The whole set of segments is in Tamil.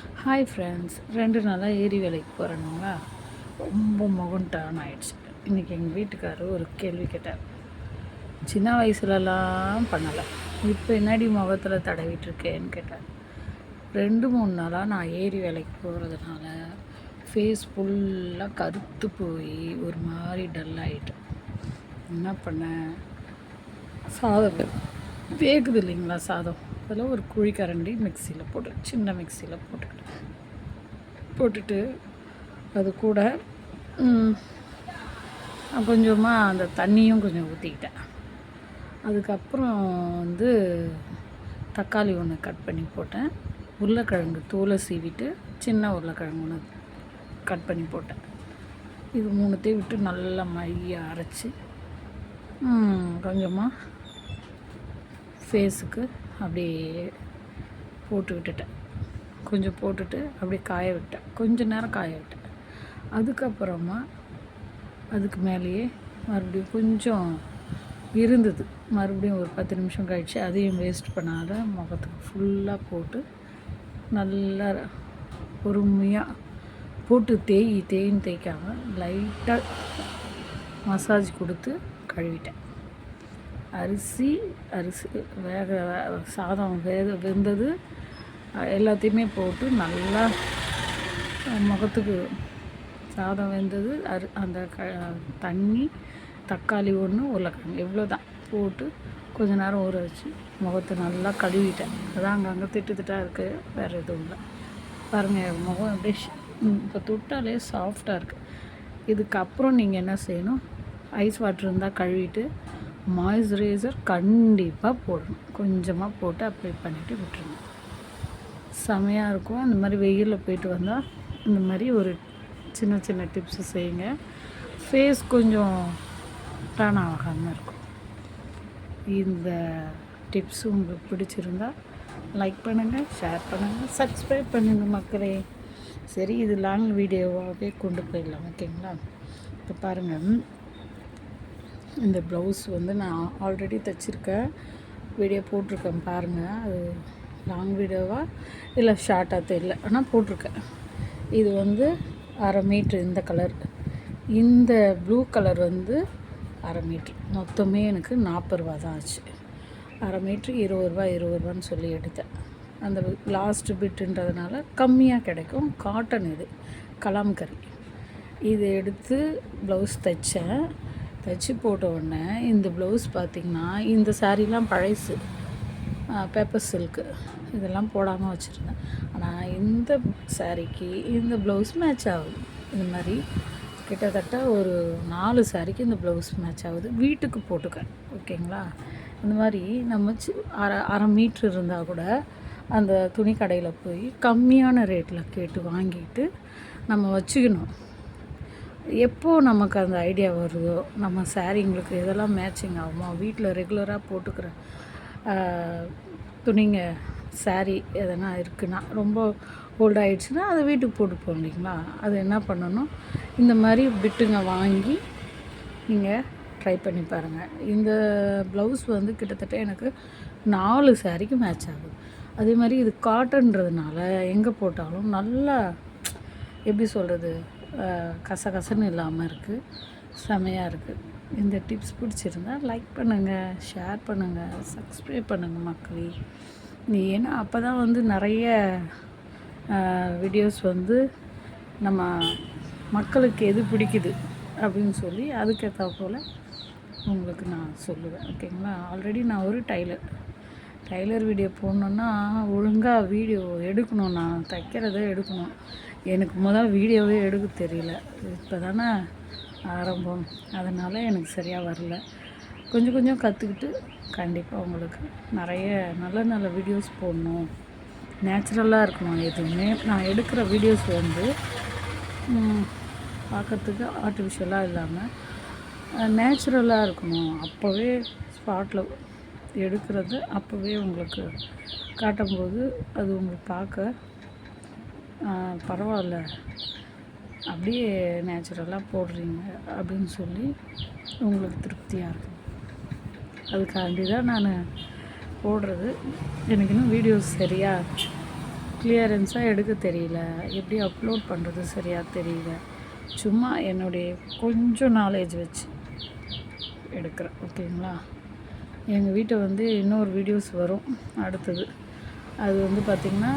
ஹாய் ஃப்ரெண்ட்ஸ் ரெண்டு நாளாக ஏரி வேலைக்கு போகிறேனுங்களா ரொம்ப முகம் டர்ன் ஆகிடுச்சு இன்றைக்கி எங்கள் வீட்டுக்காரர் ஒரு கேள்வி கேட்டார். சின்ன வயசுலலாம் பண்ணலை. இப்போ என்னடி முகத்தில் தடவிட்டுருக்கேன்னு கேட்டார். ரெண்டு மூணு நாளாக நான் ஏரி வேலைக்கு போகிறதுனால ஃபேஸ் ஃபுல்லாக கருத்து போய் ஒரு மாதிரி டல் ஆகிட்டேன் என்ன பண்ணேன் சாதம் வே- வேகுது இல்லைங்களா சாதம்? அதில் ஒரு குழிக்கரண்டி மிக்சியில் போட்டு சின்ன மிக்சியில் போட்டுக்கிட்டேன் போட்டுட்டு அது கூட கொஞ்சமாக அந்த தண்ணியும் கொஞ்சம் ஊற்றிக்கிட்டேன் அதுக்கப்புறம் வந்து தக்காளி ஒன்று கட் பண்ணி போட்டேன். உருளைக்கிழங்கு தோலை சீவிட்டு சின்ன உருளைக்கிழங்கு ஒன்று கட் பண்ணி போட்டேன். இது மூணுத்தையும் விட்டு நல்லா மைய அரைச்சி கொஞ்சமாக ஃபேஸுக்கு அப்படியே போட்டு விட்டுட்டேன். கொஞ்சம் போட்டுட்டு அப்படியே காய விட்டேன். கொஞ்சம் நேரம் காய விட்டேன். அதுக்கப்புறமா அதுக்கு மேலேயே மறுபடியும் கொஞ்சம் இருந்தது. மறுபடியும் ஒரு பத்து நிமிஷம் கழித்து அதையும் வேஸ்ட் பண்ணாத முகத்துக்கு ஃபுல்லாக போட்டு நல்லா பொறுமையாக போட்டு தேய் தேயின்னு தேய்க்காமல் லைட்டாக மசாஜ் கொடுத்து கழுவிட்டேன். அரிசி அரிசி வேக சாதம் வேக வெந்தது. எல்லாத்தையுமே போட்டு நல்லா முகத்துக்கு சாதம் வெந்தது. அரி அந்த க தண்ணி தக்காளி ஒன்று உருளைக்கிழங்கு இவ்வளோ தான் போட்டு கொஞ்ச நேரம் ஊற வச்சு முகத்தை நல்லா கழுவிட்டேன். அதான் அங்கங்கே திட்டு திட்டாக இருக்குது வேறு எதுவும் இல்லை. பாருங்கள் முகம் அப்படியே இப்போ தொட்டாலே சாஃப்டாக இருக்குது இதுக்கப்புறம் நீங்கள் என்ன செய்யணும்? ஐஸ் வாட்டர் இருந்தால் கழுவிட்டு மாய்ஸ்சரைசர் கண்டிப்பாக போடணும். கொஞ்சமாக போட்டு அப்ளை பண்ணிவிட்டு விட்டுருங்க. செமையாக இருக்கும். இந்த மாதிரி வெயிலில் போயிட்டு வந்தால் இந்த மாதிரி ஒரு சின்ன சின்ன டிப்ஸு செய்யுங்க. ஃபேஸ் கொஞ்சம் டர்ன் ஆகாமல் இருக்கும். இந்த டிப்ஸ் உங்களுக்கு பிடிச்சிருந்தால் லைக் பண்ணுங்கள் ஷேர் பண்ணுங்கள் சப்ஸ்கிரைப் பண்ணுங்கள் மக்களே. சரி இது லாங் வீடியோவாகவே கொண்டு போயிடலாம். ஓகேங்களா இப்போ பாருங்கள் இந்த ப்ளவுஸ் வந்து நான் ஆல்ரெடி தைச்சிருக்கேன். வீடியோ போட்டிருக்கேன் பாருங்கள் அது லாங் வீடியோவா? இல்லை ஷார்ட்டாக தெரியல. ஆனால் போட்டிருக்கேன். இது வந்து அரை மீட்ரு இந்த கலர் இந்த ப்ளூ கலர் வந்து அரை மீட்ரு மொத்தமே எனக்கு நாற்பது ரூபா தான் ஆச்சு. அரை மீட்ரு இருபது ரூபா இருபது ரூபான்னு சொல்லி எடுத்தேன். அந்த லாஸ்ட் பிட்டுன்றதுனால கம்மியாக கிடைக்கும். காட்டன் இது கலாம்கரி இது எடுத்து ப்ளவுஸ் தைச்சேன். தைச்சி போட்ட உடனே இந்த ப்ளவுஸ் பார்த்திங்கன்னா இந்த சாரீலாம் பழசு பேப்பர் சில்க்கு இதெல்லாம் போடாமல் வச்சுருந்தேன். ஆனால் இந்த சாரீக்கு இந்த ப்ளவுஸ் மேட்ச் ஆகுது. இந்த மாதிரி கிட்டத்தட்ட ஒரு நாலு சாரிக்கு இந்த ப்ளவுஸ் மேட்ச் ஆகுது. வீட்டுக்கு போட்டுக்க ஓகேங்களா? இந்த மாதிரி நம்ம அரை அரை மீட்ரு இருந்தால் கூட அந்த துணி கடையில் போய் கம்மியான ரேட்டில் கேட்டு வாங்கிட்டு நம்ம வச்சுக்கணும். எப்போ நமக்கு அந்த ஐடியா வருதோ நம்ம சாரீங்களுக்கு எதெல்லாம் மேட்சிங் ஆகுமோ வீட்டில் ரெகுலராக போட்டுக்கிற துணிங்க saree எதனா இருக்குன்னா ரொம்ப ஓல்ட் ஆகிடுச்சுன்னா அதை வீட்டுக்கு போட்டுப்போம் இல்லைங்களா? அது என்ன பண்ணணும்? இந்த மாதிரி பிட்டுங்க வாங்கி நீங்கள் ட்ரை பண்ணி பாருங்கள் இந்த ப்ளவுஸ் வந்து கிட்டத்தட்ட எனக்கு நாலு சாரீக்கு மேட்ச் ஆகுது. அதே மாதிரி இது காட்டன்றதுனால எங்கே போட்டாலும் நல்லா எப்படி சொல்கிறது கசகசன்னு இல்லாமல் இருக்குது செமையாக இருக்குது இந்த டிப்ஸ் பிடிச்சிருந்தா லைக் பண்ணுங்கள் ஷேர் பண்ணுங்கள் சப்ஸ்கிரைப் பண்ணுங்கள் மக்களே. நீ ஏன்னா அப்போ தான் வந்து நிறைய வீடியோஸ் வந்து நம்ம மக்களுக்கு எது பிடிக்குது அப்படின்னு சொல்லி அதுக்கேற்ற போல் உங்களுக்கு நான் சொல்லுவேன். ஓகேங்களா? ஆல்ரெடி நான் ஒரு டைலர். டைலர் வீடியோ போடணுன்னா ஒழுங்காக வீடியோ எடுக்கணும். நான் தைக்கிறத எடுக்கணும். எனக்கு முதல் வீடியோவே எடுக்க தெரியல. இப்போ தானே ஆரம்பம். அதனால் எனக்கு சரியாக வரல. கொஞ்சம் கொஞ்சம் கற்றுக்கிட்டு கண்டிப்பாக உங்களுக்கு நிறைய நல்ல நல்ல வீடியோஸ் போடணும். நேச்சுரலாக இருக்கணும் எதுவுமே. நான் எடுக்கிற வீடியோஸ் வந்து பார்க்கறதுக்கு ஆர்டிஃபிஷியலாக இல்லாமல் நேச்சுரலாக இருக்கணும். அப்போவே ஸ்பாட்டில் எடுக்கிறது அப்போவே உங்களுக்கு காட்டும்போது அது உங்களுக்கு பார்க்க பரவாயில்ல. அப்படியே நேச்சுரலாக போடுறீங்க அப்படின்னு சொல்லி உங்களுக்கு திருப்தியாக இருக்கும். அதுக்காண்டி தான் நான் போடுறது. எனக்கு இன்னும் வீடியோஸ் சரியாக கிளியரன்ஸாக எடுக்க தெரியல. எப்படி அப்லோட் பண்ணுறது சரியாக தெரியல. சும்மா என்னுடைய கொஞ்சம் நாலேஜ் வச்சு எடுக்கிறேன். ஓகேங்களா எங்கள் வீட்டை வந்து இன்னொரு வீடியோஸ் வரும். அடுத்தது. அது வந்து பார்த்திங்கன்னா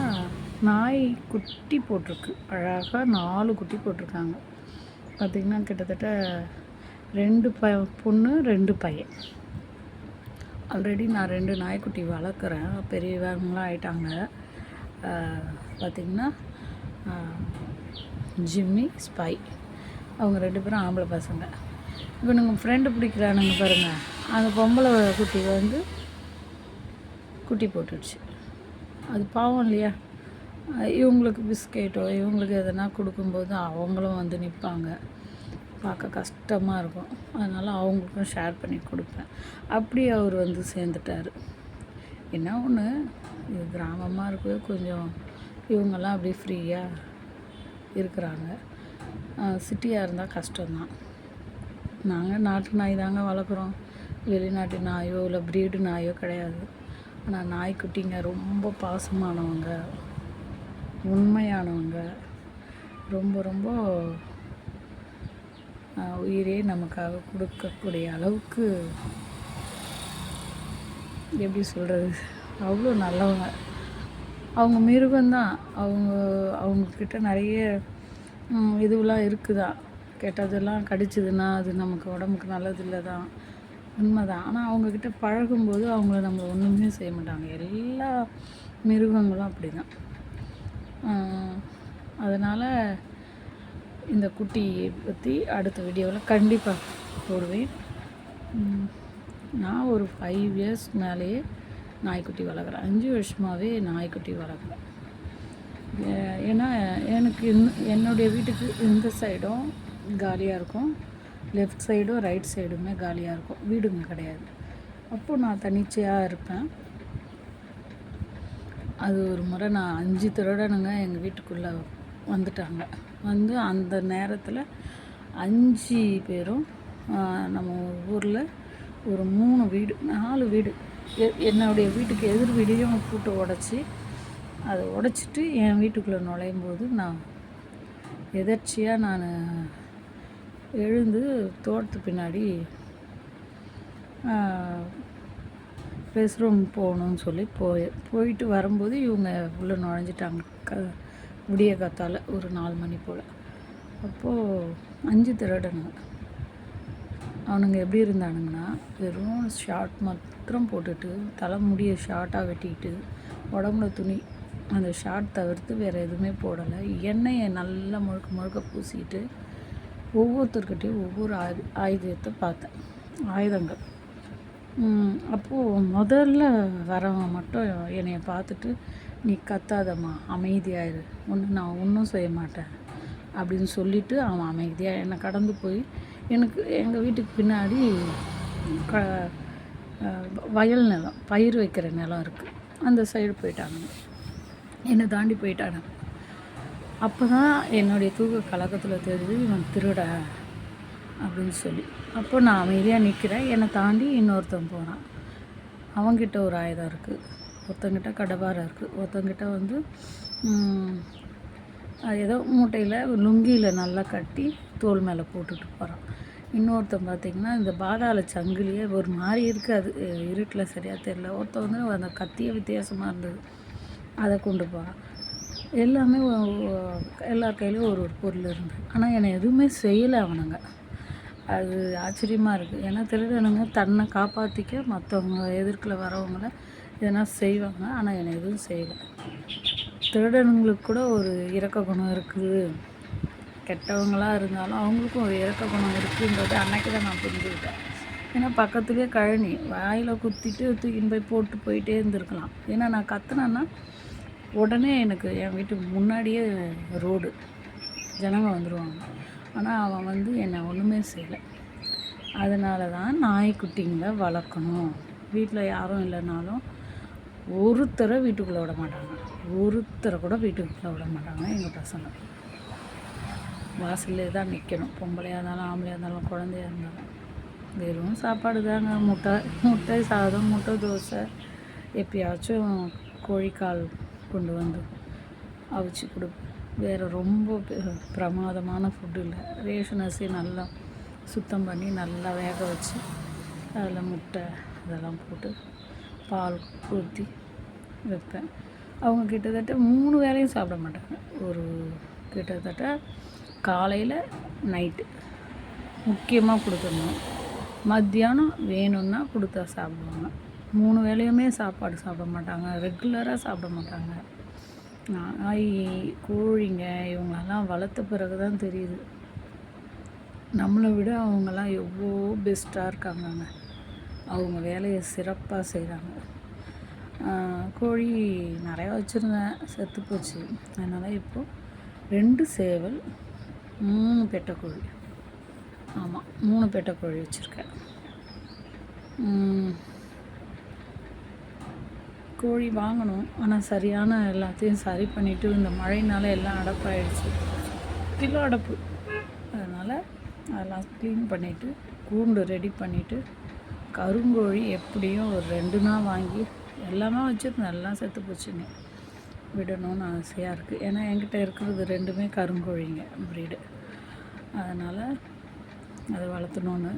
நாய் குட்டி போட்டிருக்கு. அழகாக நாலு குட்டி போட்டிருக்காங்க. பார்த்திங்கன்னா கிட்டத்தட்ட ரெண்டு ப பொண்ணு ரெண்டு பையன். ஆல்ரெடி நான் ரெண்டு நாய்க்குட்டி வளர்க்குறேன். பெரியவங்களாம் ஆயிட்டாங்க. பார்த்திங்கன்னா ஜிம்மி ஸ்பை. அவங்க ரெண்டு பேரும் ஆம்பளை பசங்க. இப்போ நீங்கள் ஃப்ரெண்டு பிடிக்கிறானுங்க பாருங்கள் அந்த பொம்பளை குட்டி வந்து குட்டி போட்டுடுச்சு. அது பாவம் இல்லையா? இவங்களுக்கு பிஸ்கெட்டோ இவங்களுக்கு எதனா கொடுக்கும்போது அவங்களும் வந்து நிற்பாங்க பார்க்க கஷ்டமாக இருக்கும். அதனால் அவங்களுக்கும் ஷேர் பண்ணி கொடுப்பேன். அப்படி அவர் வந்து சேர்ந்துட்டார். என்ன ஒன்று இது கிராமமாக இருக்குது கொஞ்சம் இவங்கெல்லாம் அப்படியே ஃப்ரீயாக இருக்கிறாங்க. சிட்டியாக இருந்தால் கஷ்டம்தான். நாங்கள் நாட்டு நாய் தாங்க வளர்க்குறோம். வெளிநாட்டு நாயோ இல்லை ப்ரீடு நாயோ கிடையாது. ஆனால் நாய்க்குட்டிங்க ரொம்ப பாசமானவங்க. உண்மையானவங்க. ரொம்ப ரொம்ப உயிரே நமக்காக கொடுக்கக்கூடிய அளவுக்கு எப்படி சொல்கிறது அவ்வளோ நல்லவங்க. அவங்க மிருகம்தான் அவங்க அவங்கக்கிட்ட நிறைய இதுவெலாம் இருக்குதான் இருக்குதா? கெட்டதெல்லாம் கடிச்சதுன்னா அது நமக்கு உடம்புக்கு நல்லது இல்லை தான். உண்மைதான். ஆனால் அவங்கக்கிட்ட பழகும்போது அவங்கள நம்ம ஒன்றுமே செய்ய மாட்டாங்க. எல்லா மிருகங்களும் அப்படி தான் அதனால் இந்த குட்டியை பற்றி அடுத்த வீடியோவில் கண்டிப்பாக போடுவேன். நான் ஒரு ஃபைவ் இயர்ஸ் மேலேயே நாய்க்குட்டி வளர்க்குறேன். அஞ்சு வருஷமாகவே நாய்க்குட்டி வளர்க்குறேன். ஏன்னா எனக்கு இந்த- என்னுடைய வீட்டுக்கு இந்த சைடும் காலியாக இருக்கும். லெஃப்ட் சைடும் ரைட் சைடுமே காலியாக இருக்கும். வீடுங்க கிடையாது. அப்போது நான் தனிச்சையாக இருப்பேன். அது ஒரு முறை நான் அஞ்சு திருடனுங்க எங்கள் வீட்டுக்குள்ளே வந்துட்டாங்க. வந்து அந்த நேரத்தில் அஞ்சு பேரும் நம்ம ஊரில் ஒரு மூணு வீடு நாலு வீடு எ- என்னுடைய வீட்டுக்கு எதிர் வீடையும் கூட்டு உடச்சி அதை உடைச்சிட்டு என் வீட்டுக்குள்ளே நுழையும் போது நான் எதர்ச்சியாக நான் எழுந்து தோட்டத்து பின்னாடி ரெஸ்ட் ரூம் போகணும்னு சொல்லி போய் போயிட்டு வரும்போது இவங்க உள்ளே நுழைஞ்சிட்டாங்க. க விடிய காத்தால ஒரு நாலு மணி போல். அப்போது அஞ்சு திருடனுங்க. அவனுங்க எப்படி இருந்தானுங்கன்னா வெறும் ஷார்ட் மாத்திரம் போட்டுட்டு தலைமுடியை ஷார்ட்டாக வெட்டிக்கிட்டு உடம்புல துணி அந்த ஷார்ட் தவிர்த்து வேறு எதுவுமே போடலை. எண்ணெயை நல்லா முழுக்க முழுக்க பூசிக்கிட்டு ஒவ்வொருத்தர்கிட்டையும் ஒவ்வொரு ஆயு ஆயுதத்தை பார்த்தேன். ஆயுதங்கள். அப்போது முதல்ல வரவன் மட்டும் என்னைய பார்த்துட்டு நீ கத்தாதம்மா அமைதியாயிரு ஒன்று நான் ஒன்றும் செய்ய மாட்டேன். அப்படின்னு சொல்லிட்டு அவன் அமைதியாக என்னை கடந்து போய் எனக்கு எங்கள் வீட்டுக்கு பின்னாடி க வயல் நிலம் பயிர் வைக்கிற நிலம் இருக்குது அந்த சைடு போயிட்டானுங்க என்னை தாண்டி போயிட்டானுங்க அப்போ தான் என்னுடைய தூக்க கலக்கத்தில் தெரிஞ்சு இவன் திருட அப்படின்னு சொல்லி. அப்போ நான் அமைதியாக நிற்கிறேன் என்னை தாண்டி இன்னொருத்தன் போகிறான் அவங்கிட்ட ஒரு ஆயுதம் இருக்குது ஒருத்தங்கிட்ட கடபாரம் இருக்குது ஒருத்தங்கிட்ட வந்து ஏதோ மூட்டையில் லுங்கியில் நல்லா கட்டி தோல் மேலே போட்டுட்டு போகிறான் இன்னொருத்தன் பார்த்தீங்கன்னா இந்த பாதாள சங்கிலியே ஒரு மாதிரி இருக்காது இருட்டில் சரியாக தெரியல. ஒருத்தன் வந்து அந்த கத்தியே வித்தியாசமாக இருந்தது. அதை கொண்டு போகிறான் எல்லாமே எல்லார் கையிலையும் ஒரு ஒரு பொருள் இருந்தது ஆனால் என்னை எதுவுமே செய்யலை அவனுங்க. அது ஆச்சரியமாக இருக்குது ஏன்னா திருடனுங்க தன்னை காப்பாற்றிக்க மற்றவங்க எதிர்க்கில் வரவங்கள எதனா செய்வாங்க. ஆனால் என்னை எதுவும் செய்யலை. திருடனுங்களுக்கு கூட ஒரு இறக்க குணம் இருக்குது. கெட்டவங்களாக இருந்தாலும் அவங்களுக்கும் ஒரு இரக்க குணம் இருக்குன்றது அன்னைக்கு தான் நான் புரிஞ்சுக்கிட்டேன். ஏன்னா பக்கத்துலேயே கழனி வாயில் குத்திட்டு தூக்கின்னு போய் போட்டு போயிட்டே இருந்திருக்கலாம். ஏன்னா நான் கத்துனேன்னா உடனே எனக்கு என் வீட்டுக்கு முன்னாடியே ரோடு. ஜனங்க வந்துடுவாங்க ஆனால் அவன் வந்து என்னை ஒன்றுமே செய்யலை. அதனால தான் நாய்க்குட்டிங்களை வளர்க்கணும். வீட்டில் யாரும் இல்லைனாலும் ஒருத்தரை வீட்டுக்குள்ளே விட மாட்டாங்க. ஒருத்தரை கூட வீட்டுக்குள்ளே விட மாட்டாங்க எங்கள் பசங்க. வாசல்லே தான் நிற்கணும் பொம்பளையாக இருந்தாலும் ஆம்பளையாக இருந்தாலும் குழந்தையா இருந்தாலும். வெறும் சாப்பாடு தாங்க. முட்டை முட்டை சாதம் முட்டை தோசை. எப்பயாச்சும் கோழிக்கால் கொண்டு வந்து அவிச்சு கொடுப்பேன் வேறு ரொம்ப பெ- பிரமாதமான ஃபுட்டு இல்லை. ரேஷன் அரிசி நல்லா சுத்தம் பண்ணி நல்லா வேக வச்சு அதில் முட்டை இதெல்லாம் போட்டு பால் ஊற்றி வைப்பேன். அவங்க கிட்டத்தட்ட மூணு வேளையும் சாப்பிட மாட்டாங்க. ஒரு கிட்டத்தட்ட காலையில் நைட்டு முக்கியமாக கொடுத்துடணும் மத்தியானம் வேணும்னா கொடுத்தா சாப்பிடுவாங்க. மூணு வேளையுமே சாப்பாடு சாப்பிட மாட்டாங்க. ரெகுலராக சாப்பிட மாட்டாங்க. நாய் கோழிங்க இவங்களெல்லாம் வளர்த்த பிறகு தான் தெரியுது. நம்மளை விட அவங்கெல்லாம் எவ்வளோ பெஸ்ட்டாக இருக்காங்கங்க. அவங்க வேலையை சிறப்பாக செய்கிறாங்க. கோழி நிறையா வச்சுருந்தேன். செத்து போச்சு. அதனால் இப்போது ரெண்டு சேவல் மூணு பெட்டை கோழி ஆமாம் மூணு பெட்டை கோழி வச்சுருக்கேன் கோழி வாங்கணும். ஆனால் சரியான எல்லாத்தையும் சரி பண்ணிவிட்டு இந்த மழைனால எல்லாம் அடப்பாயிடுச்சு. கிலோ அடப்பு. அதனால் அதெல்லாம் க்ளீன் பண்ணிவிட்டு கூண்டு ரெடி பண்ணிவிட்டு கருங்கோழி எப்படியும் ஒரு ரெண்டு நாள் வாங்கி எல்லாமே வச்சுருந்தேன் எல்லாம் செத்து போச்சுங்க விடணும்னு ஆசையாக இருக்குது ஏன்னா என்கிட்ட இருக்கிறது ரெண்டுமே கருங்கோழிங்க ப்ரீடு அதனால் அதை வளர்த்தணுன்னு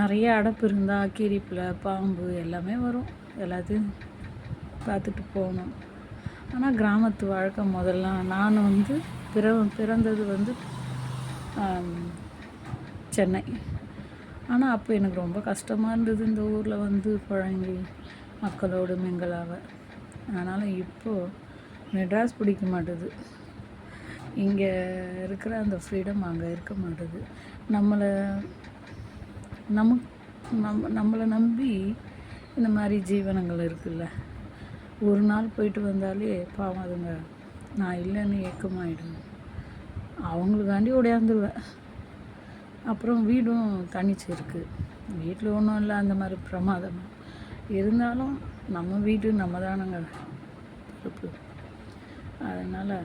நிறைய அடப்பு இருந்தால் கீரிப்பில் பாம்பு எல்லாமே வரும். எல்லாத்தையும் பார்த்துட்டு போகணும். ஆனால் கிராமத்து வாழ்க்கை முதல்ல. நான் வந்து பிற பிறந்தது வந்து சென்னை. ஆனால் அப்போ எனக்கு ரொம்ப கஷ்டமாக இருந்தது இந்த ஊரில் வந்து குழந்தை மக்களோடு மிங்கலாக அதனால் இப்போது மெட்ராஸ் பிடிக்க மாட்டுது. இங்கே இருக்கிற அந்த ஃப்ரீடம் அங்கே இருக்க மாட்டுது. நம்மளை நமக்கு நம்ம நம்மளை நம்பி இந்த மாதிரி ஜீவனங்கள் இருக்குல்ல. ஒரு நாள் போயிட்டு வந்தாலே பாவம் அதுங்க நான் இல்லைன்னு ஏக்கமாயிடும். அவங்களுக்காண்டி ஓடியாந்துருவேன். அப்புறம் வீடும் தனிச்சு இருக்குது வீட்டில் ஒன்றும் இல்லை அந்த மாதிரி பிரமாதம். இருந்தாலும் நம்ம வீடு நம்ம தானங்க பொறுப்பு. அதனால்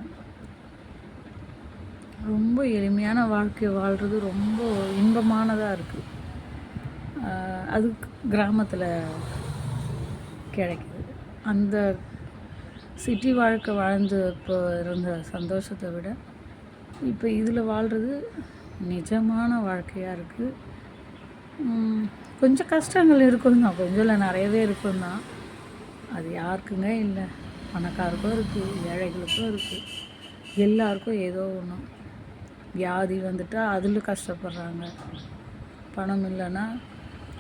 ரொம்ப எளிமையான வாழ்க்கை வாழ்கிறது ரொம்ப இன்பமானதாக இருக்குது அது கிராமத்தில் கிடைக்குது. அந்த சிட்டி வாழ்க்கை வாழ்ந்து இப்போ இருந்த சந்தோஷத்தை விட இப்போ இதில் வாழ்கிறது நிஜமான வாழ்க்கையாக இருக்குது கொஞ்சம் கஷ்டங்கள் இருக்கும் தான். கொஞ்சம் இல்லை நிறையவே இருக்கும் தான். அது யாருக்குங்க இல்லை. பணக்காருக்கும் இருக்குது ஏழைகளுக்கும் இருக்குது எல்லாருக்கும் ஏதோ ஒன்று வியாதி வந்துட்டால் அதில் கஷ்டப்படுறாங்க. பணம் இல்லைன்னா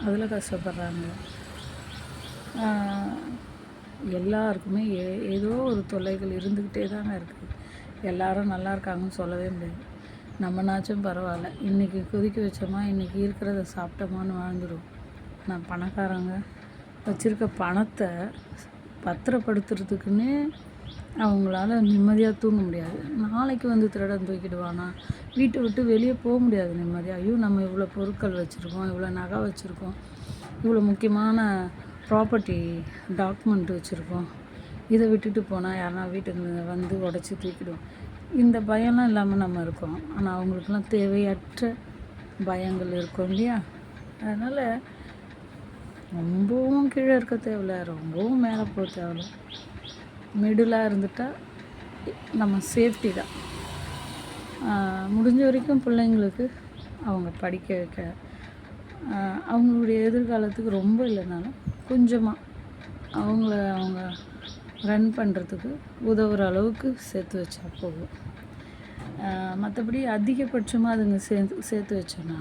அதில் கஷ்டப்படுறாங்க. எல்லாருக்குமே ஏ ஏதோ ஒரு தொல்லைகள் இருந்துக்கிட்டே தாங்க இருக்குது எல்லாரும் நல்லா இருக்காங்கன்னு சொல்லவே முடியாது. நம்மனாச்சும் பரவாயில்ல. இன்றைக்கி கொதிக்க வச்சோமா இன்றைக்கி இருக்கிறத சாப்பிட்டோமான்னு வாழ்ந்துடும் நான் பணக்காரங்க. வச்சுருக்க பணத்தை பத்திரப்படுத்துறதுக்குன்னே அவங்களால நிம்மதியாக தூங்க முடியாது. நாளைக்கு வந்து திருடன் தூக்கிடுவானா? வீட்டை விட்டு வெளியே போக முடியாது நிம்மதியாக ஐயோ நம்ம இவ்வளோ பொருட்கள் வச்சுருக்கோம் இவ்வளோ நகை வச்சுருக்கோம். இவ்வளோ முக்கியமான ப்ராப்பர்ட்டி டாக்குமெண்ட் வச்சுருக்கோம். இதை விட்டுட்டு போனால் யாருனா வீட்டுக்கு வந்து உடச்சி தூக்கிடும் இந்த பயம்லாம் இல்லாமல் நம்ம இருக்கோம். ஆனால் அவங்களுக்குலாம் தேவையற்ற பயங்கள் இருக்கும் இல்லையா? அதனால் ரொம்பவும் கீழே இருக்க தேவையில்ல. ரொம்பவும் மேலே போக தேவையில்ல. மிடிலாக இருந்துட்டால் நம்ம சேஃப்டி தான். முடிஞ்ச வரைக்கும் பிள்ளைங்களுக்கு அவங்க படிக்க வைக்க அவங்களுடைய எதிர்காலத்துக்கு ரொம்ப இல்லைனாலும் கொஞ்சமாக அவங்கள அவங்க ரன் பண்ணுறதுக்கு உதவுற அளவுக்கு சேர்த்து வச்சா போதும். மற்றபடி அதிகபட்சமாக அதுங்க சேர்த்து சேர்த்து வச்சோன்னா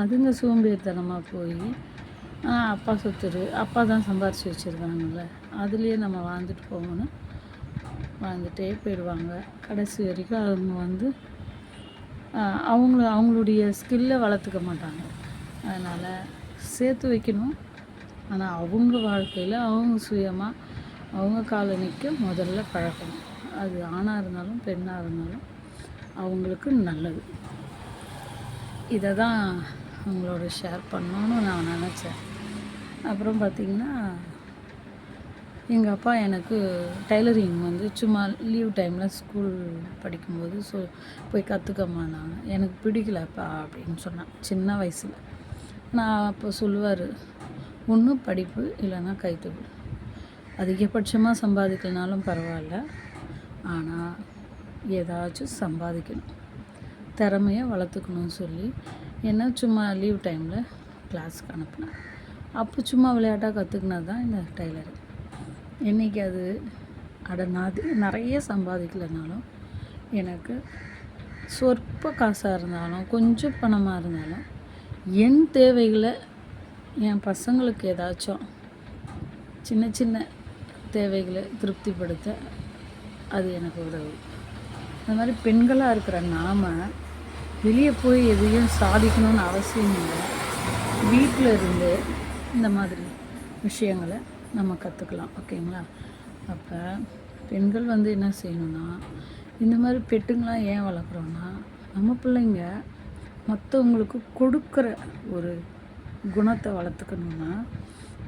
அதுங்க சோம்பேறித்தனமாக போய் அப்பா சொத்துரு அப்பா தான் சம்பாரித்து வச்சுருக்காங்கல்ல அதுலேயே நம்ம வாழ்ந்துட்டு போகணும். வாழ்ந்துட்டே போயிடுவாங்க. கடைசி வரைக்கும் அவங்க வந்து அவங்கள அவங்களுடைய ஸ்கில்லை வளர்த்துக்க மாட்டாங்க. அதனால் சேர்த்து வைக்கணும். ஆனால் அவங்க வாழ்க்கையில் அவங்க சுயமாக அவங்க காலனிக்க நிற்க முதல்ல பழக்கணும் அது ஆணாக இருந்தாலும் பெண்ணாக இருந்தாலும் அவங்களுக்கு நல்லது. இதை தான் உங்களோட ஷேர் பண்ணணும்னு நான் நினச்சேன். அப்புறம் பார்த்திங்கன்னா எங்கள் அப்பா எனக்கு டைலரிங் வந்து சும்மா லீவ் டைமில் ஸ்கூல் படிக்கும்போது சொ போய் கற்றுக்கமானாங்க நான். எனக்கு பிடிக்கலப்பா அப்படின்னு சொன்னான். சின்ன வயசில். நான் அப்போ சொல்லுவார் ஒன்று படிப்பு இல்லைன்னா கைத்தொழில். அதிகபட்சமாக சம்பாதிக்கலனாலும் பரவாயில்ல. ஆனால் ஏதாச்சும் சம்பாதிக்கணும். திறமையை வளர்த்துக்கணும்னு சொல்லி என்ன சும்மா லீவ் டைமில் கிளாஸுக்கு அனுப்பினேன். அப்போ சும்மா விளையாட்டாக கற்றுக்கினா தான் இந்த டைலரிங் இன்றைக்கி அது அட நாதி நிறைய சம்பாதிக்கலைனாலும் எனக்கு சொற்ப காசாக இருந்தாலும் கொஞ்சம் பணமாக இருந்தாலும் என் தேவைகளை என் பசங்களுக்கு ஏதாச்சும் சின்ன சின்ன தேவைகளை திருப்திப்படுத்த அது எனக்கு உதவும். அது மாதிரி பெண்களாக இருக்கிற நாம் வெளியே போய் எதையும் சாதிக்கணும்னு அவசியம் இல்லை. வீட்டில் இருந்து இந்த மாதிரி விஷயங்களை நம்ம கற்றுக்கலாம் ஓகேங்களா? அப்போ பெண்கள் வந்து என்ன செய்யணும்னா இந்த மாதிரி பெட்டுங்களாம் ஏன் வளர்க்குறோன்னா நம்ம பிள்ளைங்க மற்றவங்களுக்கு கொடுக்குற ஒரு குணத்தை வளர்த்துக்கணுன்னா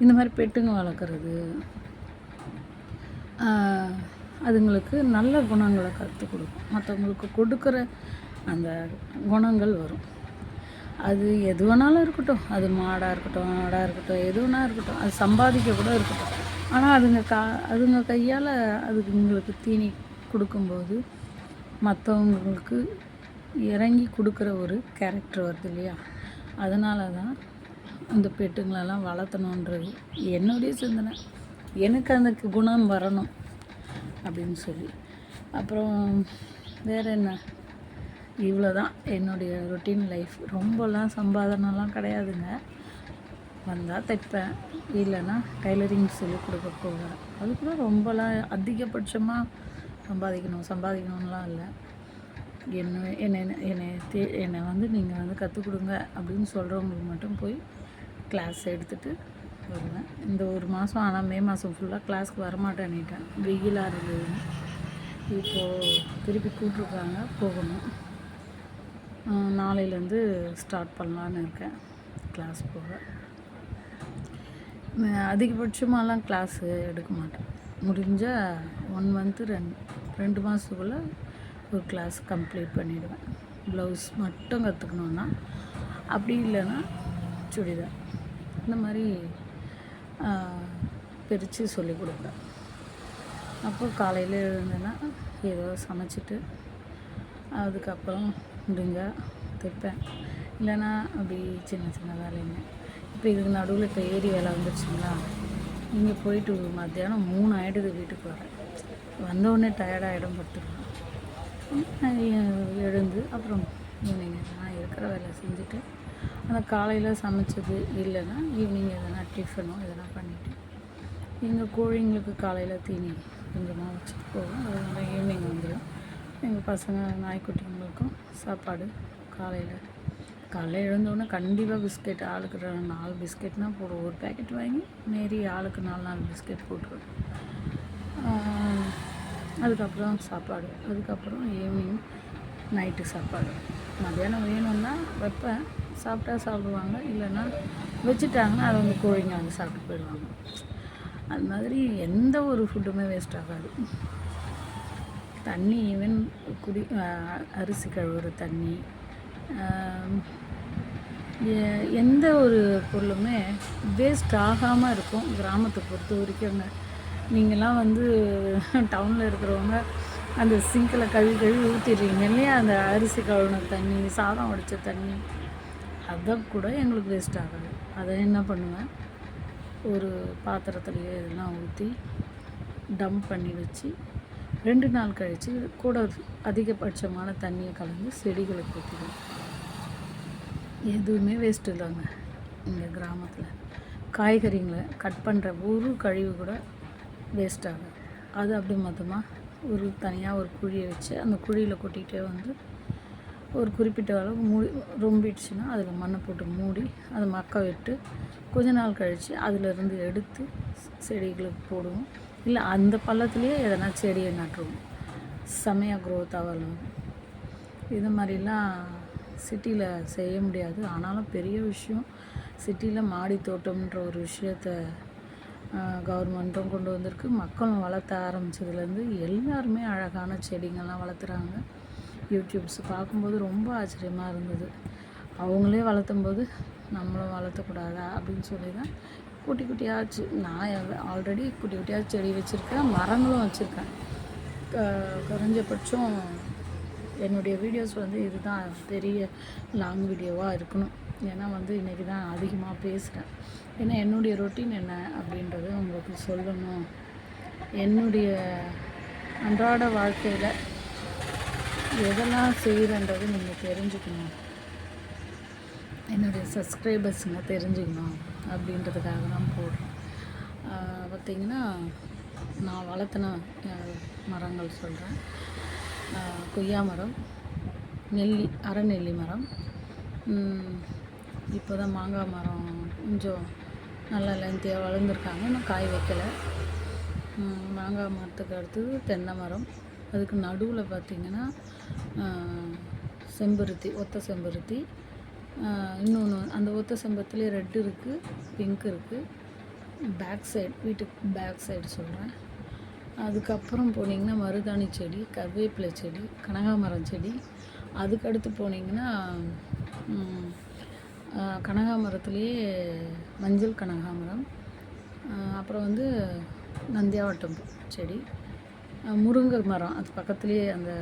இந்த மாதிரி பெட்டுங்க வளர்க்குறது அதுங்களுக்கு நல்ல குணங்களை கற்றுக் கொடுக்கும். மற்றவங்களுக்கு கொடுக்குற அந்த குணங்கள் வரும். அது எது வேணாலும் இருக்கட்டும். அது மாடாக இருக்கட்டும் ஆடாக இருக்கட்டும் எது வேணா இருக்கட்டும். அது சம்பாதிக்க கூட இருக்கட்டும். ஆனால் அதுங்க கா அதுங்க கையால் அதுங்களுக்கு தீனி கொடுக்கும்போது மற்றவங்களுக்கு இறங்கி கொடுக்குற ஒரு கேரக்டர் வருது இல்லையா? அதனால தான் அந்த பெட்டுங்களெல்லாம் வளர்த்தணுன்றது என்னுடைய சிந்தனை. எனக்கு அந்த குணம் வரணும் அப்படின்னு சொல்லி. அப்புறம் வேறு என்ன? இவ்வளோ தான் என்னுடைய ரொட்டீன் லைஃப் ரொம்பலாம் சம்பாதனம்லாம் கிடையாதுங்க. வந்தால் தைப்பேன். இல்லைன்னா டைலரிங் சொல்லி கொடுக்க போவேன். அது கூட ரொம்பலாம் அதிகபட்சமாக சம்பாதிக்கணும். சம்பாதிக்கணும்லாம் இல்லை. என்ன என்னை என்னை தே என்னை வந்து நீங்கள் வந்து கற்றுக் கொடுங்க அப்படின்னு சொல்கிறவங்களுக்கு மட்டும் போய் கிளாஸ் எடுத்துகிட்டு வருவேன். இந்த ஒரு மாதம் ஆனால் மே மாதம் ஃபுல்லாக கிளாஸ்க்கு வரமாட்டேன்னுட்டேன் வெயிலாக இருந்ததுன்னு இப்போது திருப்பி கூப்பிட்ருக்காங்க போகணும். நாளையிலேருந்து ஸ்டார்ட் பண்ணலான்னு இருக்கேன். கிளாஸ் போக. அதிகபட்சமாகலாம் அதிகபட்சமாலாம் கிளாஸு எடுக்க மாட்டேன். முடிஞ்சால் ஒன் மந்த்து ரெண்டு ரெண்டு மாதத்துக்குள்ளே ஒரு கிளாஸ் கம்ப்ளீட் பண்ணிவிடுவேன் ப்ளவுஸ் மட்டும் கற்றுக்கணுன்னா அப்படி இல்லைன்னா சுடிதார். இந்த மாதிரி பிரித்து சொல்லி கொடுப்பேன். அப்போ காலையில் எழுந்தேன்னா ஏதோ சமைச்சிட்டு அதுக்கப்புறம் முடிஞ்சால் தைப்பேன் இல்லைன்னா அப்படி சின்ன சின்ன வேலைங்க. இப்போ இதுக்கு நடுவில் இப்போ ஏரி வேலை வந்துருச்சுங்களா? இங்கே போயிட்டு மத்தியானம் மூணு ஆகிடுது வீட்டுக்கு வரேன் வந்தவுடனே டயர்டாகிடும் படுத்துருவேன். எழுந்து அப்புறம் ஈவினிங் நான் இருக்கிற வேலை செஞ்சுட்டு அந்த காலையில் சமைச்சது இல்லைன்னா ஈவினிங் எதனா டிஃபனோ எதனா பண்ணிவிட்டு எங்கள் கோழிங்களுக்கு காலையில் தீனி கொஞ்சமாக வச்சுட்டு போவோம். அதனால ஈவினிங் வந்துடும் எங்கள் பசங்க நாய்க்குட்டிங்களுக்கும் சாப்பாடு காலையில். காலையில் எழுந்தோடனே கண்டிப்பாக பிஸ்கெட் ஆளுக்கு ரெண்டு நாலு பிஸ்கெட்னால் போடுவோம். ஒரு பேக்கெட் வாங்கி மாரி ஆளுக்கு நாலு நாலு பிஸ்கெட் போட்டுருவேன் அதுக்கப்புறம் சாப்பாடு. அதுக்கப்புறம் ஈவினிங் நைட்டு சாப்பாடு. மத்தியானம் வேணும்னா வைப்பேன். சாப்பிட்டா சாப்பிடுவாங்க இல்லைன்னா வச்சுட்டாங்கன்னா அதை வந்து கோழிங்க வந்து சாப்பிட்டு போயிடுவாங்க. அது மாதிரி எந்த ஒரு ஃபுட்டுமே வேஸ்ட் ஆகாது. தண்ணி ஈவன் குடி அரிசி கழுவுற தண்ணி எந்த ஒரு பொருளுமே வேஸ்ட் ஆகாமல் இருக்கும் கிராமத்தை பொறுத்த வரைக்கும்ங்க. நீங்களாம் வந்து டவுனில் இருக்கிறவங்க அந்த சிங்கில் கழுவி கழுவி ஊற்றிடுறீங்க இல்லையா? அந்த அரிசி கழுவுன தண்ணி சாதம் உடைச்ச தண்ணி அதை கூட எங்களுக்கு வேஸ்ட் ஆகாது. அதை என்ன பண்ணுவேன்? ஒரு பாத்திரத்துலையோ இதெல்லாம் ஊற்றி டம்ப் பண்ணி வச்சு ரெண்டு நாள் கழித்து கூட அதிகபட்சமான தண்ணியை கலந்து செடிகளுக்கு ஊற்றிடுவேன் எதுவுமே வேஸ்ட் இல்லைங்க. எங்கள் கிராமத்தில் காய்கறிங்களை கட் பண்ணுற ஒரு கழிவு கூட வேஸ்ட் ஆகும் அது அப்படி மொத்தமாக ஒரு தனியாக ஒரு குழியை வச்சு அந்த குழியில் கொட்டிகிட்டே வந்து ஒரு குறிப்பிட்ட அளவு மூடி ரொம்பிடுச்சுன்னா அதில் மண்ணை போட்டு மூடி அதை மக்க விட்டு கொஞ்ச நாள் கழித்து அதிலிருந்து எடுத்து செடிகளுக்கு போடுவோம். இல்லை அந்த பள்ளத்துலேயே எதனா செடியை நட்டுருவோம். செமையாக க்ரோத் ஆகலாம். இது மாதிரிலாம் சிட்டியில் செய்ய முடியாது. ஆனாலும் பெரிய விஷயம் சிட்டியில் மாடி தோட்டம்ன்ற ஒரு விஷயத்த கவர்மெண்ட்டும் கொண்டு வந்திருக்கு. மக்களும் வளர்த்த ஆரம்பிச்சதுலேருந்து எல்லாருமே அழகான செடிங்கள்லாம் வளர்த்துறாங்க. யூடியூப்ஸ் பார்க்கும்போது ரொம்ப ஆச்சரியமாக இருந்தது. அவங்களே வளர்த்தும்போது நம்மளும் வளர்த்தக்கூடாதா அப்படின்னு சொல்லி தான் குட்டி குட்டியாச்சு. நான் ஆல்ரெடி குட்டி குட்டியாக செடி வச்சுருக்கேன் மரங்களும் வச்சுருக்கேன். குறைஞ்சபட்சம் என்னுடைய வீடியோஸ் வந்து இதுதான் பெரிய லாங் வீடியோவாக இருக்கணும். ஏன்னா வந்து இன்றைக்கி தான் அதிகமாக பேசுகிறேன் ஏன்னா என்னுடைய ரொட்டீன் என்ன அப்படின்றத உங்களுக்கு சொல்லணும். என்னுடைய அன்றாட வாழ்க்கையில் எதெல்லாம் செய்கிறன்றது நீங்கள் தெரிஞ்சுக்கணும். என்னுடைய சப்ஸ்கிரைபர்ஸுங்க தெரிஞ்சுக்கணும் அப்படின்றதுக்காக தான் போடுறேன் பார்த்திங்கன்னா பார்த்தீங்கன்னா நான் வளர்த்தின மரங்கள் சொல்கிறேன் கொய்யா மரம் நெல்லி அரைநெல்லி மரம் இப்போ தான் மாங்காய் மரம் கொஞ்சம் நல்லா லென்த்தியாக வளர்ந்துருக்காங்க. இன்னும் காய் வைக்கலை. மாங்காய் மரத்துக்கு அடுத்தது தென்னை மரம். அதுக்கு நடுவில் பார்த்திங்கன்னா செம்பருத்தி ஒத்த செம்பருத்தி. இன்னொன்று அந்த ஒத்த செம்பருத்திலே ரெட் இருக்குது பிங்க் இருக்குது பேக் சைடு வீட்டுக்கு பேக் சைடு சொல்கிறேன் அதுக்கப்புறம் போனீங்கன்னா மருதாணி செடி கருவேப்பிலை செடி கனகாமரம் செடி. அதுக்கடுத்து போனீங்கன்னா கனகாமரத்துலேயே மஞ்சள் கனகாமரம். அப்புறம் வந்து நந்தியாவட்டம் செடி. முருங்கை மரம். அது பக்கத்துலேயே அந்த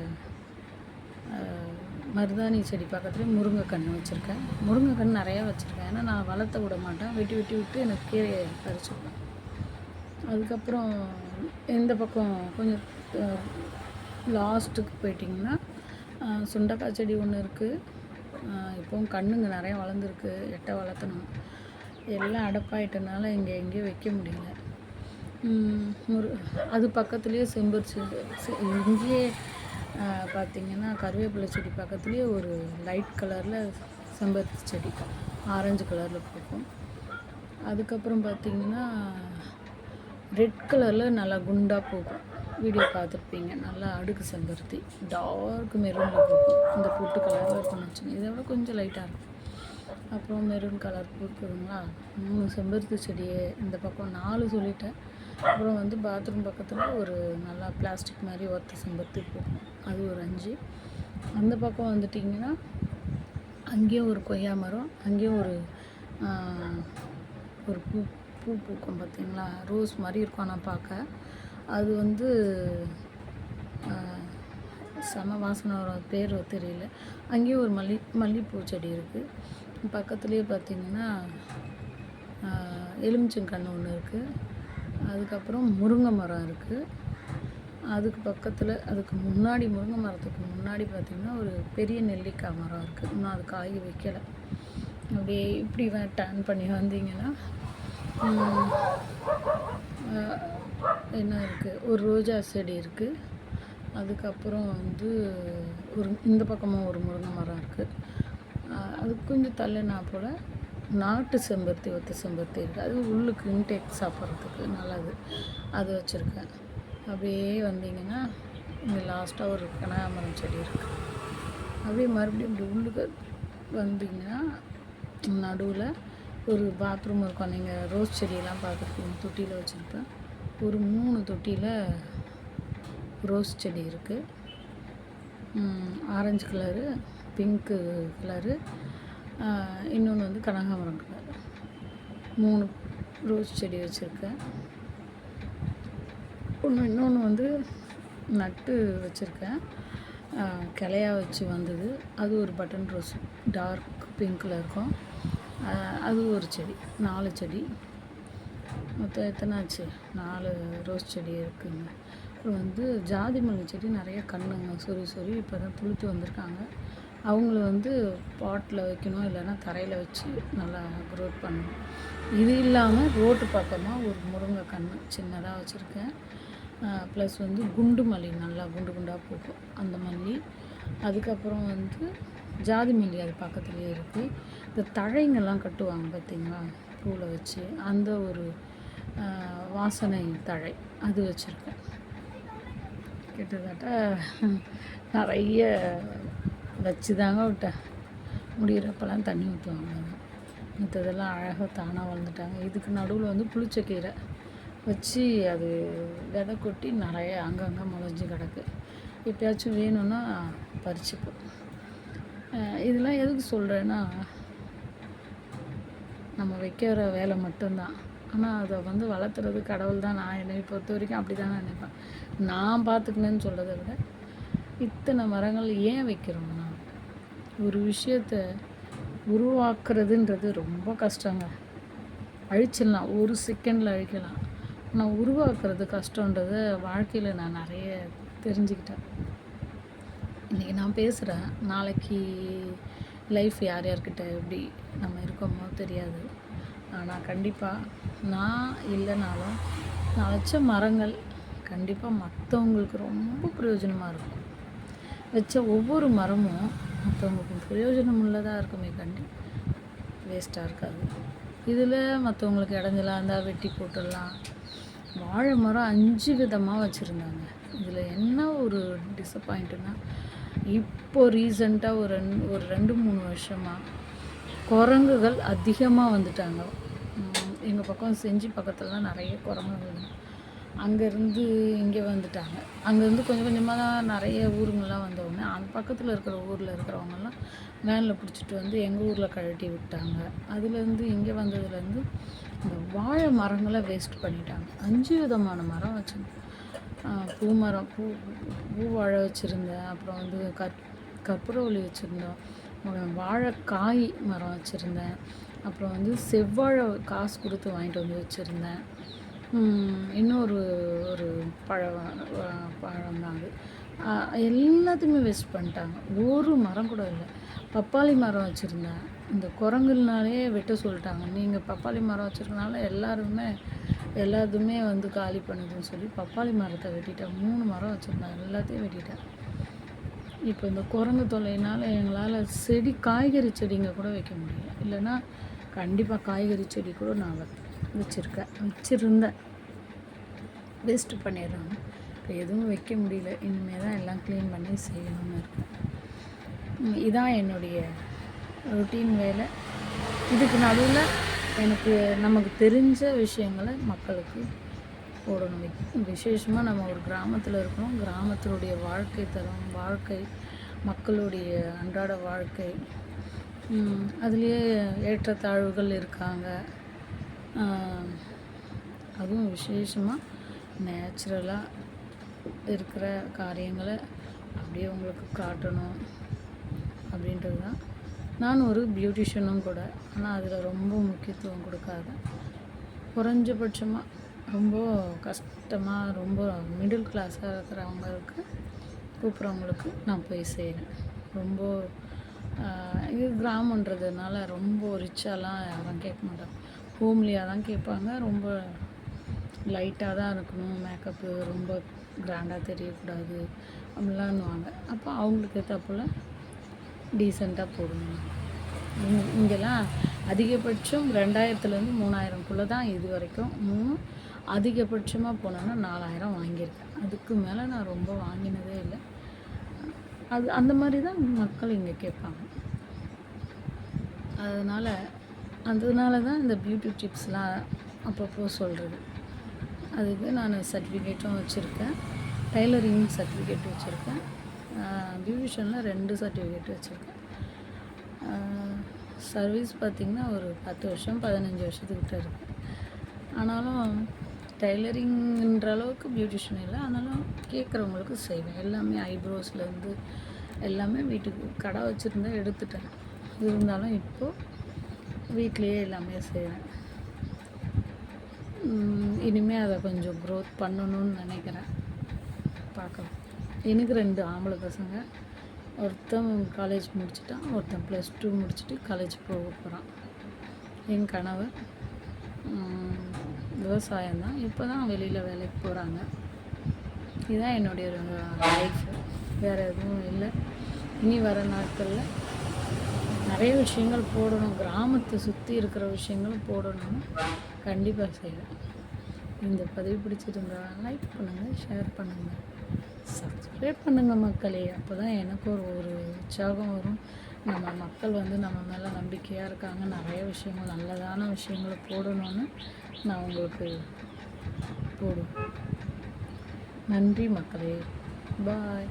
மருதாணி செடி பக்கத்துலேயே முருங்கை கன்று வச்சுருக்கேன். முருங்கை கன்று நிறையா வச்சுருக்கேன். ஏன்னா நான் வளர்த்த விட மாட்டேன். வெட்டி வெட்டி விட்டு எனக்கு கீரையை பறிச்சுப்பேன் அதுக்கப்புறம் இந்த பக்கம் கொஞ்சம் லாஸ்ட்டுக்கு போயிட்டிங்கன்னா சுண்டக்காய் செடி ஒன்று இருக்குது இப்போவும் கண்ணுங்க நிறையா வளர்ந்துருக்கு. எட்டை வளர்த்தணும். எல்லாம் அடப்பாயிட்டனால இங்கே எங்கேயும் வைக்க முடியல. ஒரு முரு அது பக்கத்துலேயே செம்பருத்தி செ- இங்கேயே பார்த்திங்கன்னா பார்த்தீங்கன்னா கருவேப்பிலை செடி பக்கத்துலேயே ஒரு லைட் கலரில் செம்பருத்தி செடி ஆரஞ்சு கலரில் பூக்கும். அதுக்கப்புறம் பார்த்தீங்கன்னா ரெட் கலரில் நல்லா குண்டாக பூக்கும். வீடியோ பார்த்துருப்பீங்க நல்லா அடுக்கு செம்பருத்தி டார்க் மெரூனில் பூக்கும். இந்த பூட்டு கலரில் இருக்கும் வச்சுங்க இதை விட கொஞ்சம் லைட்டாக இருக்கும். அப்புறம் மெரூன் கலர் பூக்குதுங்களா? மூணு செம்பருத்தி செடியை இந்த பக்கம் நாலு சொல்லிட்டேன். அப்புறம் வந்து பாத்ரூம் பக்கத்தில் ஒரு நல்லா பிளாஸ்டிக் மாதிரி ஒத்த செம்பருத்தி பூக்கும் அது ஒரு அஞ்சு. அந்த பக்கம் வந்துட்டிங்கன்னா அங்கேயும் ஒரு கொய்யா மரம் அங்கேயும் ஒரு ஒரு பூ பூ பூக்கும் பார்த்தீங்களா ரோஸ் மாதிரி இருக்கும் ஆனால் பார்க்க. அது வந்து செம வாசனை வரும் பேர் தெரியல. அங்கேயும் ஒரு மல்லி மல்லிப்பூ செடி இருக்குது பக்கத்துலேயே பார்த்தீங்கன்னா எலுமிச்சங்கன்று ஒன்று இருக்குது அதுக்கப்புறம் முருங்கை மரம் இருக்குது அதுக்கு பக்கத்தில் அதுக்கு முன்னாடி முருங்கை மரத்துக்கு முன்னாடி பார்த்திங்கன்னா ஒரு பெரிய நெல்லிக்காய் மரம் இருக்குது இன்னும் அது காய் வைக்கலை. அப்படியே இப்படி டர்ன் பண்ணி வந்தீங்கன்னா என்ன இருக்குது ஒரு ரோஜா செடி இருக்குது அதுக்கப்புறம் வந்து ஒரு இந்த பக்கமும் ஒரு முருங்கை மரம் இருக்குது அது கொஞ்சம் தள்ளினா போல் நாட்டு செம்பருத்தி ஒத்த செம்பருத்தி இருக்குது அது உள்ளுக்கு இன்டேக் சாப்பிட்றதுக்கு நல்லது. அது வச்சுருக்கேன். அப்படியே வந்தீங்கன்னா இங்கே லாஸ்ட்டாக ஒரு கனகாமரம் செடி இருக்குது அப்படியே மறுபடியும் இப்படி உள்ளுக்கு வந்தீங்கன்னா நடுவில் ஒரு பாத்ரூம் இருக்கும். நீங்கள் ரோஸ் செடியெல்லாம் பார்த்துருக்கீங்க தொட்டியில் வச்சுருப்பேன். ஒரு மூணு தொட்டியில் ரோஸ் செடி இருக்குது ஆரஞ்சு கலரு பிங்க்கு கலரு இன்னொன்று வந்து கனகாமரம் கலர் மூணு ரோஸ் செடி வச்சுருக்கேன். ஒன்று இன்னொன்று வந்து நட்டு வச்சுருக்கேன். கிளையா வச்சு வந்தது. அது ஒரு பட்டன் ரோஸ் டார்க் பிங்க்கில் இருக்கும். அது ஒரு செடி நாலு செடி. மொத்தம் எத்தனை ஆச்சு? நாலு ரோஸ் செடி இருக்குங்க. அப்புறம் வந்து ஜாதி மல்லி செடி நிறைய கண்ணுங்க சொறி சொறி இப்போ தான் துளுத்து வந்திருக்காங்க. அவங்கள வந்து பாட்டில் வைக்கணும் இல்லைன்னா தரையில் வச்சு நல்லா க்ரோத் பண்ணணும். இது இல்லாமல் ரோட்டு பக்கமாக ஒரு முருங்கை கன்று சின்னதாக வச்சுருக்கேன் ப்ளஸ் வந்து குண்டு மல்லி நல்லா குண்டு குண்டாக பூக்கும். அந்த மல்லி. அதுக்கப்புறம் வந்து ஜாதி மல்லி அது பக்கத்துலேயே இருக்குது இந்த தழைங்கெல்லாம் கட்டுவாங்க பார்த்தீங்களா பூவில் வச்சு அந்த ஒரு வாசனை தழை அது வச்சுருக்கேன். கிட்டத்தட்ட நிறைய வச்சு தாங்க விட்டேன். முடிகிறப்பெல்லாம் தண்ணி ஊற்றுவாங்க மற்றதெல்லாம் அழகாக தானாக வளர்ந்துட்டாங்க. இதுக்கு நடுவில் வந்து புளிச்சக்கீரை வச்சு அது விதை கொட்டி நிறைய அங்கங்கே முளைஞ்சி கிடக்கு. எப்பயாச்சும் வேணும்னா பறிச்சுப்போம். இதெல்லாம் எதுக்கு சொல்கிறேன்னா நம்ம வைக்கிற வேலை மட்டும்தான். ஆனால் அதை வந்து வளர்த்துறது கடவுள் தான். நான் என்னை பொறுத்த வரைக்கும் அப்படி தான் நினைப்பேன். நான் பார்த்துக்கணுன்னு சொல்கிறத விட இத்தனை மரங்கள் ஏன் வைக்கிறோம்னா ஒரு விஷயத்த உருவாக்குறதுன்றது ரொம்ப கஷ்டங்க. அழிச்சிடலாம். ஒரு செகண்டில் அழிக்கலாம். ஆனால் உருவாக்குறது கஷ்டன்றதை வாழ்க்கையில் நான் நிறைய தெரிஞ்சுக்கிட்டேன். இன்றைக்கி நான் பேசுகிறேன் நாளைக்கு லைஃப் யார் யார்கிட்ட எப்படி நம்ம இருக்கோமோ தெரியாது. ஆனால் கண்டிப்பாக நான் இல்லைனாலும் நான் வச்ச மரங்கள் கண்டிப்பாக மற்றவங்களுக்கு ரொம்ப பிரயோஜனமாக இருக்கும். வச்ச ஒவ்வொரு மரமும் மற்றவங்களுக்கு பிரயோஜனம் உள்ளதாக இருக்குமே கண்டி. வேஸ்ட்டாக இருக்காது. இதில் மற்றவங்களுக்கு இடைஞ்சலாக இருந்தால் வெட்டி போட்டுடலாம். வாழை மரம் அஞ்சு விதமாக வச்சுருந்தாங்க. இதில் என்ன ஒரு டிசப்பாயிண்ட்டுன்னா இப்போ ரீசண்டாக ஒரு ரெண்டு ஒரு ரெண்டு மூணு வருஷமாக குரங்குகள் அதிகமாக வந்துட்டாங்க. எங்கள் பக்கம் செஞ்சு பக்கத்துலலாம் நிறைய குரங்குகள் அங்கேருந்து இங்கே வந்துட்டாங்க. அங்கேருந்து கொஞ்சம் கொஞ்சமாக தான் நிறைய ஊருங்கள்லாம் வந்தவுடனே அந்த பக்கத்தில் இருக்கிற ஊரில் இருக்கிறவங்கெல்லாம் வேனில் பிடிச்சிட்டு வந்து எங்கள் ஊரில் கழட்டி விட்டாங்க. அதுலேருந்து இங்கே வந்ததுலேருந்து இந்த வாழை மரங்களை வேஸ்ட் பண்ணிட்டாங்க. அஞ்சு விதமான மரம் வச்சுருந்தேன். பூ மரம் பூ பூ வாழை வச்சுருந்தேன். அப்புறம் வந்து கற் கற்பூரவள்ளி வச்சுருந்தோம். வாழைக்காய் மரம் வச்சுருந்தேன். அப்புறம் வந்து செவ்வாழை காசு கொடுத்து வாங்கிட்டு வந்து வச்சுருந்தேன். இன்னொரு ஒரு பழம் பழம் தான் அது. எல்லாத்தையுமே வேஸ்ட் பண்ணிட்டாங்க. ஒரு மரம் கூட இல்லை. பப்பாளி மரம் வச்சுருந்தேன். இந்த குரங்குனாலே வெட்ட சொல்லிட்டாங்க. நீங்கள் பப்பாளி மரம் வச்சுருக்கனால எல்லாருமே எல்லாத்துமே வந்து காலி பண்ணுதுன்னு சொல்லி பப்பாளி மரத்தை வெட்டிட்டேன். மூணு மரம் வச்சுருந்தேன். எல்லாத்தையும் வெட்டிட்டேன். இப்போ இந்த குரங்கு தொல்லையினால் எங்களால் செடி காய்கறி செடிங்க கூட வைக்க முடியல. இல்லைன்னா கண்டிப்பாக காய்கறி செடி கூட நான் வைப்பேன் வச்சுருக்கேன். வச்சுருந்தேன். வேஸ்ட்டு பண்ணிடுறாங்க. இப்போ எதுவும் வைக்க முடியல. இனிமேல் தான் எல்லாம் க்ளீன் பண்ணி செய்யணும்னு இருக்கேன் இதான் என்னுடைய ரொட்டீன் வேலை. இதுக்கு நடுவில் எனக்கு நமக்கு தெரிஞ்ச விஷயங்களை மக்களுக்கு போடணும். விசேஷமாக நம்ம ஒரு கிராமத்தில் இருக்கணும். கிராமத்தினுடைய வாழ்க்கை தரம் வாழ்க்கை மக்களுடைய அன்றாட வாழ்க்கை. அதுலேயே ஏற்றத்தாழ்வுகள் இருக்காங்க. அதுவும் விசேஷமாக நேச்சுரலாக இருக்கிற காரியங்களை அப்படியே உங்களுக்கு காட்டணும் அப்படின்றது தான் நான் ஒரு பியூட்டிஷியனும் கூட ஆனால் அதில் ரொம்ப முக்கியத்துவம் கொடுக்காத குறைஞ்சபட்சமாக ரொம்ப கஷ்டமாக ரொம்ப மிடில் கிளாஸாக இருக்கிறவங்களுக்கு கூப்பிட்றவங்களுக்கு நான் போய் செய்கிறேன் ரொம்ப இது கிராமன்றதுனால ரொம்ப ரிச்சாலாம் யாரும் கேட்க மாட்டாங்க. ஹோம்லியாக தான் கேட்பாங்க. ரொம்ப லைட்டாக தான் இருக்கணும். மேக்கப்பு ரொம்ப கிராண்டாக தெரியக்கூடாது அப்படிலான்னுவாங்க. அப்போ அவங்களுக்கு ஏற்றாப்புல டீசெண்டாக போடணும். இங்கெல்லாம் அதிகபட்சம் ரெண்டாயிரத்துலேருந்து மூணாயிரம்குள்ளே தான் இது வரைக்கும் மூணு. அதிகபட்சமாக போனோன்னா நாலாயிரம் வாங்கியிருக்கேன். அதுக்கு மேலே நான் ரொம்ப வாங்கினதே இல்லை. அது அந்த மாதிரி தான் மக்கள் இங்கே கேட்பாங்க. அதனால் அதனால தான் இந்த பியூட்டி டிப்ஸ்லாம் அப்பப்போ சொல்கிறது அதுக்கு நான் சர்டிஃபிகேட்டும் வச்சுருக்கேன். டைலரிங் சர்டிஃபிகேட் வச்சுருக்கேன். பியூட்டிஷனில் ரெண்டு சர்டிஃபிகேட் வச்சுருக்கேன். சர்வீஸ் பார்த்திங்கன்னா ஒரு பத்து வருஷம் பதினஞ்சு வருஷத்துக்கிட்ட இருக்குது ஆனாலும் டைலரிங்கிற அளவுக்கு பியூட்டிஷியன் இல்லை. ஆனாலும் கேட்குறவங்களுக்கு செய்வேன். எல்லாமே ஐப்ரோஸ்லேருந்து எல்லாமே வீட்டுக்கு கடை வச்சுருந்தா எடுத்துட்டேன். இருந்தாலும் இப்போது வீட்லேயே எல்லாமே செய்வேன். இனிமேல் அதை கொஞ்சம் க்ரோத் பண்ணணும்னு நினைக்கிறேன். பார்க்கலாம். எனக்கு ரெண்டு ஆம்பளை பசங்க. ஒருத்தன் காலேஜ் முடிச்சுட்டான் ஒருத்தன் ப்ளஸ் டூ முடிச்சுட்டு காலேஜ் போக போகிறான் என் கணவர் விவசாயம் தான். இப்போ தான் வெளியில் வேலைக்கு போகிறாங்க இதுதான் என்னுடைய லைஃப் வேறு எதுவும் இல்லை. இனி வர நாட்களில் நிறைய விஷயங்கள் போடணும். கிராமத்தை சுற்றி இருக்கிற விஷயங்கள் போடணும்னு கண்டிப்பாக செய்வேன் இந்த பதிவு பிடிச்சிருந்தா லைக் பண்ணுங்கள் ஷேர் பண்ணுங்கள் சப்ஸ்கிரைப் பண்ணுங்கள் மக்களே. அப்போ தான் எனக்கு ஒரு ஒரு உற்சாகம் வரும். நம்ம மக்கள் வந்து நம்ம மேலே நம்பிக்கையாக இருக்காங்க. நிறைய விஷயங்கள் நல்லதான விஷயங்களை போடணும்னு நான் உங்களுக்கு போடுவேன் நன்றி மக்களே. பாய்